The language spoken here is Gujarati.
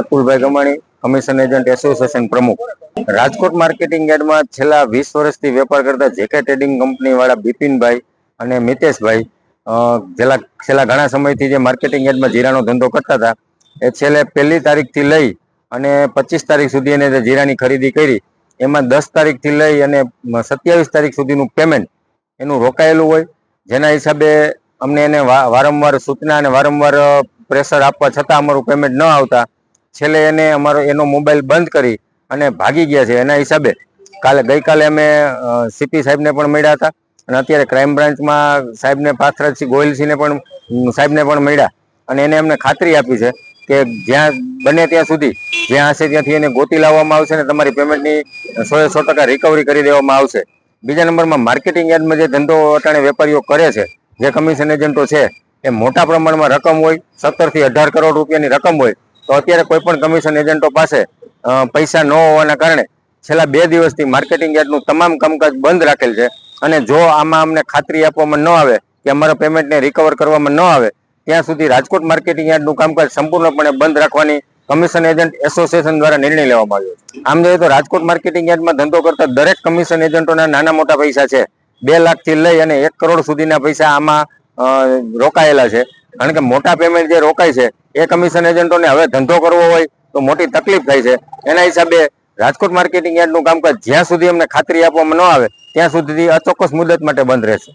અતુલભાઈ ગમાણી કમિશન એજન્ટ એસોસિએશન પ્રમુખ. રાજકોટ માર્કેટિંગ યાર્ડમાં છેલ્લા વીસ વર્ષથી વેપાર કરતા જેકે ટ્રેડિંગ કંપની વાળા બિપિનભાઈ અને મિતેશભાઈ છેલ્લા છેલ્લા ઘણા સમયથી જે માર્કેટિંગ યાર્ડમાં જીરાનો ધંધો કરતા હતા, એ છેલ્લે પહેલી તારીખથી લઈ અને પચીસ તારીખ સુધી એને જે જીરાની ખરીદી કરી, એમાં દસ તારીખથી લઈ અને સત્યાવીસ તારીખ સુધીનું પેમેન્ટ એનું રોકાયેલું હોય, જેના હિસાબે અમને એને વારંવાર સૂચના અને વારંવાર પ્રેશર આપવા છતાં અમારું પેમેન્ટ ન આવતા છેલ્લે એને અમારો, એનો મોબાઈલ બંધ કરી અને ભાગી ગયા છે. એના હિસાબે કાલે, ગઈકાલે અમે સીપી સાહેબને પણ મળ્યા હતા અને અત્યારે ક્રાઇમ બ્રાન્ચમાં સાહેબને પાથરાજસિંહ ગોયલસિંહને પણ સાહેબને પણ મળ્યા અને એને અમને ખાતરી આપી છે કે જ્યાં બને ત્યાં સુધી, જ્યાં હશે ત્યાંથી એને ગોતી લાવવામાં આવશે અને તમારી પેમેન્ટની સો સો ટકા રિકવરી કરી દેવામાં આવશે. બીજા નંબરમાં માર્કેટિંગ યાર્ડમાં જે ધંધો અટાણે વેપારીઓ કરે છે, જે કમિશન એજન્ટો છે, એ મોટા પ્રમાણમાં રકમ હોય, સત્તરથી અઢાર કરોડ રૂપિયાની રકમ હોય તો અત્યારે કોઈ પણ કમિશન એજન્ટો પાસે પૈસા ન હોવાના કારણે છેલ્લા બે દિવસથી માર્કેટિંગ યાર્ડનું તમામ કામકાજ બંધ રાખેલ છે. અને જો આમાં અમને ખાતરી આપવામાં ન આવે કે અમારા પેમેન્ટને રિકવર કરવામાં ન આવે, ત્યાં સુધી રાજકોટ માર્કેટિંગ યાર્ડનું કામકાજ સંપૂર્ણપણે બંધ રાખવાની કમિશન એજન્ટ એસોસિએશન દ્વારા નિર્ણય લેવામાં આવ્યો આમ જોઈએ તો રાજકોટ માર્કેટિંગ યાર્ડમાં ધંધો કરતા દરેક કમિશન એજન્ટોના નાના મોટા પૈસા છે. બે લાખથી લઈ અને એક કરોડ સુધીના પૈસા આમાં રોકાયેલા છે. કારણ કે મોટા પેમેન્ટ જે રોકાય છે એ કમિશન એજન્ટોને હવે ધંધો કરવો હોય તો મોટી તકલીફ થાય છે. એના હિસાબે રાજકોટ માર્કેટિંગ યાર્ડનું કામકાજ જ્યાં સુધી અમને ખાતરી આપવામાં ન આવે, ત્યાં સુધી અચોક્કસ મુદત માટે બંધ રહેશે.